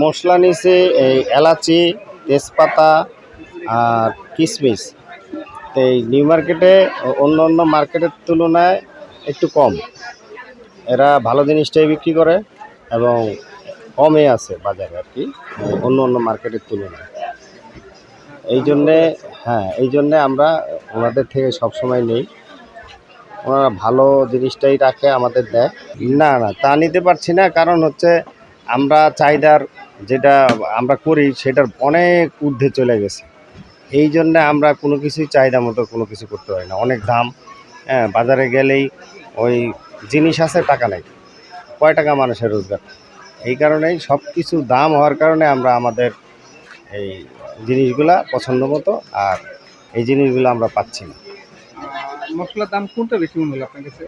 মশলা নিচে এই এলাচি, তেজপাতা আর কিশমিশ। তো এই নিউ মার্কেটে অন্য অন্য মার্কেটের তুলনায় একটু কম। এরা ভালো জিনিসটাই বিক্রি করে এবং কমে আছে বাজারে আর কি, অন্য অন্য মার্কেটের তুলনায়। এই জন্যে হ্যাঁ এই জন্যে আমরা ওনাদের থেকে সবসময় নেই। ওনারা ভালো জিনিসটাই রাখে আমাদের দেয়। না না, তা নিতে পারছি না। কারণ হচ্ছে আমরা চাহিদার যেটা আমরা করি সেটার অনেক ঊর্ধ্বে চলে গেছে। এই জন্য আমরা কোনো কিছুই চাহিদা মতো কোনো কিছু করতে পারি না। অনেক দাম হ্যাঁ বাজারে গেলেই ওই জিনিস আছে টাকা নেই। কয় টাকা মানুষের রোজগার? এই কারণেই সব কিছু দাম হওয়ার কারণে আমরা আমাদের এই জিনিসগুলা পছন্দ মতো আর এই জিনিসগুলো আমরা পাচ্ছি না। মশলার দাম কোনটা বেশি মনে হলো আপনার কাছে?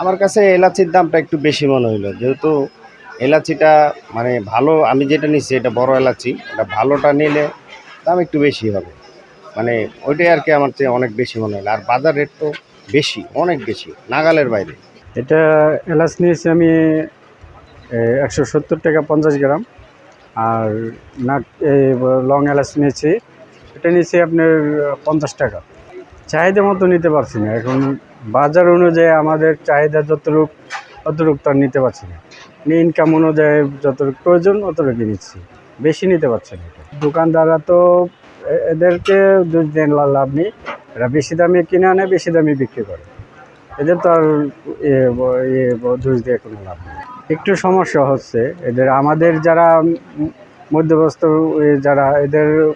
আমার কাছে এলাচির দামটা একটু বেশি মনে হইল। যেহেতু এলাচিটা মানে ভালো, আমি যেটা নিচ্ছি এটা বড় এলাচি, এটা ভালোটা নিলে দাম একটু বেশি হবে। মানে ওইটাই আর কি আমার চেয়ে অনেক বেশি মনে হলো আর বাজার রেট তো বেশি, অনেক বেশি, নাগালের বাইরে। এটা এলাচ নিয়েছি আমি একশো সত্তর টাকা পঞ্চাশ গ্রাম। আর নাক লং এলাচ নিয়েছি এটা নিয়েছি আপনার পঞ্চাশ টাকা। চাহিদা মতো নিতে পারছি না। এখন বাজার অনুযায়ী আমাদের চাহিদা যতটুক অতটুক তো আর নিতে পারছি না। ইনকাম অনুযায়ী যতটুকু প্রয়োজন অতটুকু নিচ্ছি। বেশি নিতে পারছে না এটা। দোকানদাররা তো এদেরকে লা- লাভ নেই। এরা বেশি দামে কিনে আনে, বেশি দামে বিক্রি করে। এদের তো আর ইয়ে দোষ দিয়ে কোনো লাভ নেই। একটু সমস্যা হচ্ছে, এদের আমাদের যারা মধ্যবস্ত যারা এদের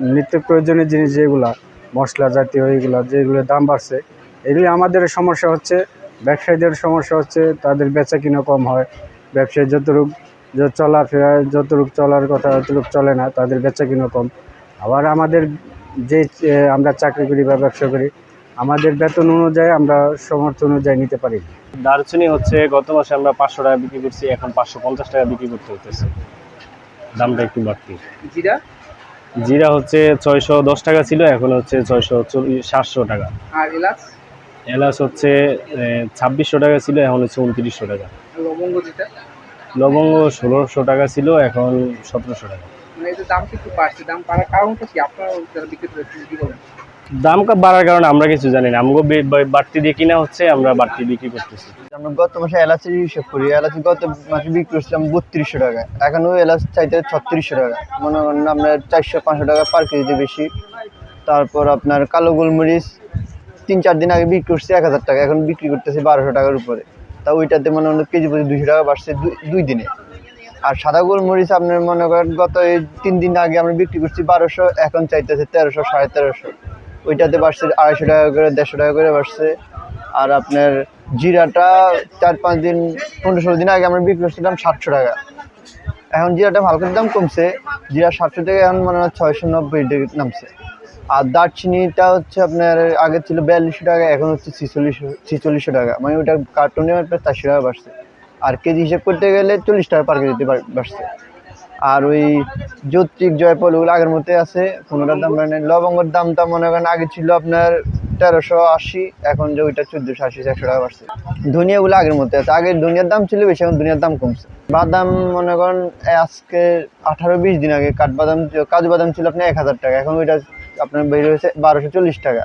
নিত্য প্রয়োজনীয় জিনিস যেগুলা, মশলা জাতীয় এইগুলা যেগুলো দাম বাড়ছে, এগুলি আমাদের সমস্যা হচ্ছে। ব্যবসায়ীদের সমস্যা হচ্ছে তাদের বেচা কিনা কম হয়। ব্যবসায়ী যতটুক যে চলাফেরা যতটুক চলার কথা অতটুক চলে না তাদের বেচা কিনা কম। আবার আমাদের যে আমরা চাকরি করি বা ব্যবসা করি আমাদের বেতন অনুযায়ী আমরা সমর্থ অনুযায়ী নিতে পারি। না দারচিনি হচ্ছে গত মাসে আমরা পাঁচশো টাকা বিক্রি করছি এখন পাঁচশো পঞ্চাশ টাকা বিক্রি করতে হতেছে দামটা একটু বাড়তি। জিরা? জিরা হচ্ছে ছয়শো দশ টাকা ছিল এখন হচ্ছে ছয়শো চল্লিশ সাতশো টাকা। আর এলাচ? এলাচ হচ্ছে ছাব্বিশশো টাকা ছিল এখন হচ্ছে উনত্রিশশো টাকা। লবঙ্গ যেটা? লবঙ্গ ষোলোশো টাকা ছিল এখন সতেরোশো টাকা। মানে এদের দাম কিন্তু বাড়ছে? দাম বাড়ার কারণটা কি? আপনারা যারা বিক্রি করছেন কি বলেন। দাম কা- বাড়ার কারণে আমরা কিছু জানি না। আমাকে বাড়তি দিয়ে কিনা হচ্ছে আমরা বাড়তি বিক্রি করতেছি। আমরা গত মাসে এলাচির হিসেব করি এলাচি গত মাসে বিক্রি করছিলাম বত্রিশশো টাকা। এখন ওই এলাচ চাইতে ছত্রিশশো টাকা। মনে করেন আপনার চারশো পাঁচশো টাকা পার কেজিতে বেশি। তারপর আপনার কালো গোলমরিচ তিন চার দিন আগে বিক্রি করছি এক হাজার টাকা, এখন বিক্রি করতেছি বারোশো টাকার উপরে। তা ওইটাতে মনে হয় কেজি প্রতি দুশো টাকা বাড়ছে দুই- দিনে। আর সাদা গোলমরিচ আপনার মনে করেন গত এই তিন দিন আগে আমরা বিক্রি করছি বারোশো, এখন চাইতেছে তেরোশো, সাড়ে তেরোশো। ওইটাতে বাড়ছে আড়াইশো টাকা করে, দেড়শো টাকা করে বাড়ছে। আর আপনার জিরাটা চার পাঁচ দিন, পনেরো ষোলো দিন আগে আমরা বিক্রি করছিলাম সাতশো টাকা। এখন জিরাটা হালকার দাম কমছে, জিরা সাতশো থেকে এখন মনে হয় ছয়শো নব্বই টাকা নামছে। আর দারচিনিটা হচ্ছে আপনার, আগে ছিল বিয়াল্লিশশো টাকা, এখন হচ্ছে ছিচল্লিশশো ছিচল্লিশশো টাকা। মানে ওইটা কার্টুনে প্রায় চারশো টাকা বাড়ছে। আর কেজি হিসেব করতে গেলে চল্লিশ টাকা পার কেজিতে বাড়- বাড়ছে। আর ওই যৌত্রিক জয়পল ওগুলো আগের মধ্যে আছে পনেরোটার দাম মানে লবঙ্গের দামটা মনে করেন আগে ছিল আপনার তেরোশো আশি, এখন যে ওইটা চোদ্দোশো আশি একশো টাকা বাড়ছে। ধনিয়াগুলো আগের মধ্যে আছে। আগে ধনিয়ার দাম ছিল বেশি, এখন ধনিয়ার দাম কমছে। বাদাম মনে করেন আজকে আঠারো, বিশ দিন আগে কাঠবাদাম কাজু বাদাম ছিল আপনার এক হাজার টাকা। এখন ওইটা আপনার বের হয়েছে বারোশো চল্লিশ টাকা